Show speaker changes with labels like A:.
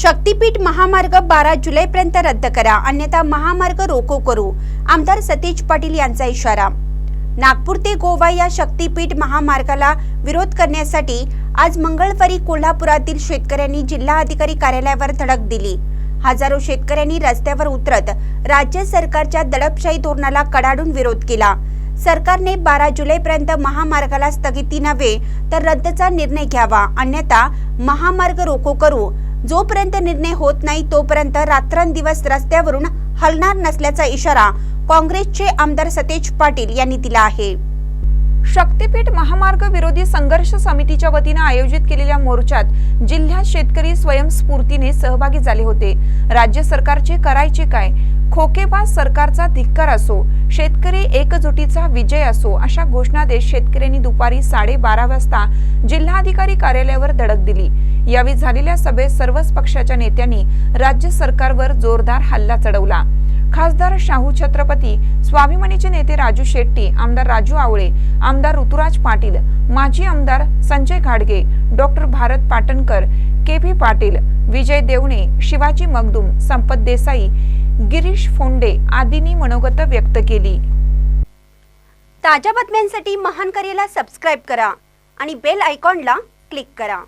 A: शक्तीपीठ महामार्ग बारा जुलैपर्यंत रद्द करा. अन्यथा महामार्ग रोको करू. आमदार सतीश पाटील यांचा इशारा. नागपूर ते गोवा या शक्तीपीठ महामार्गाला विरोध करण्यासाठी आज मंगळवारी कोल्हापुरातील शेतकऱ्यांनी जिल्हाधिकारी कार्यालयावर धडक दिली. हजारो शेतकऱ्यांनी रस्त्यावर उतरत राज्य सरकारच्या दडपशाही धोरणाला कडाडून विरोध केला. सरकारने बारा जुलैपर्यंत महामार्गाला स्थगिती नव्हे तर रद्दचा निर्णय घ्यावा. अन्यथा महामार्ग रोको करू. जोपर्यंत निर्णय होत नाही तोपर्यंत रात्रंदिवस रस्त्यावरून हलणार नसल्याचा इशारा काँग्रेसचे आमदार सतेज पाटील यांनी दिला आहे.
B: शक्तीपीठ महामार्ग विरोधी संघर्ष समितीच्या वतीनं आयोजित केलेल्या मोर्चात जिल्ह्यात शेतकरी स्वयंस्फूर्तीने सहभागी झाले होते. राज्य सरकारचे करायचे काय? खोकेबाज सरकारचा धिक्कार असो शेतकरी एकजुटीचा विजय असो अशा घोषणा देत शेतकऱ्यांनी दुपारी साडेबारा वाजता जिल्हाधिकारी कार्यालयावर धडक दिली. यावेळी झालेल्या सभेत सर्वच पक्षाच्या नेत्यांनी राज्य सरकारवर जोरदार हल्ला चढवला. खासदार शाहू छत्रपती स्वाभिमानीचे नेते राजू शेट्टी आमदार राजू आवळे आमदार ऋतुराज पाटील माजी आमदार संजय घाडगे doctor Bharat Patankar K P Patil Vijay Devane Shivaji Magdum Sampat Desai Girish फोंडे आदींनी मनोगत व्यक्त केली.
A: ताज्या बातम्यांसाठी महान करेला सबस्क्राईब करा आणि बेल आयकॉनला क्लिक करा.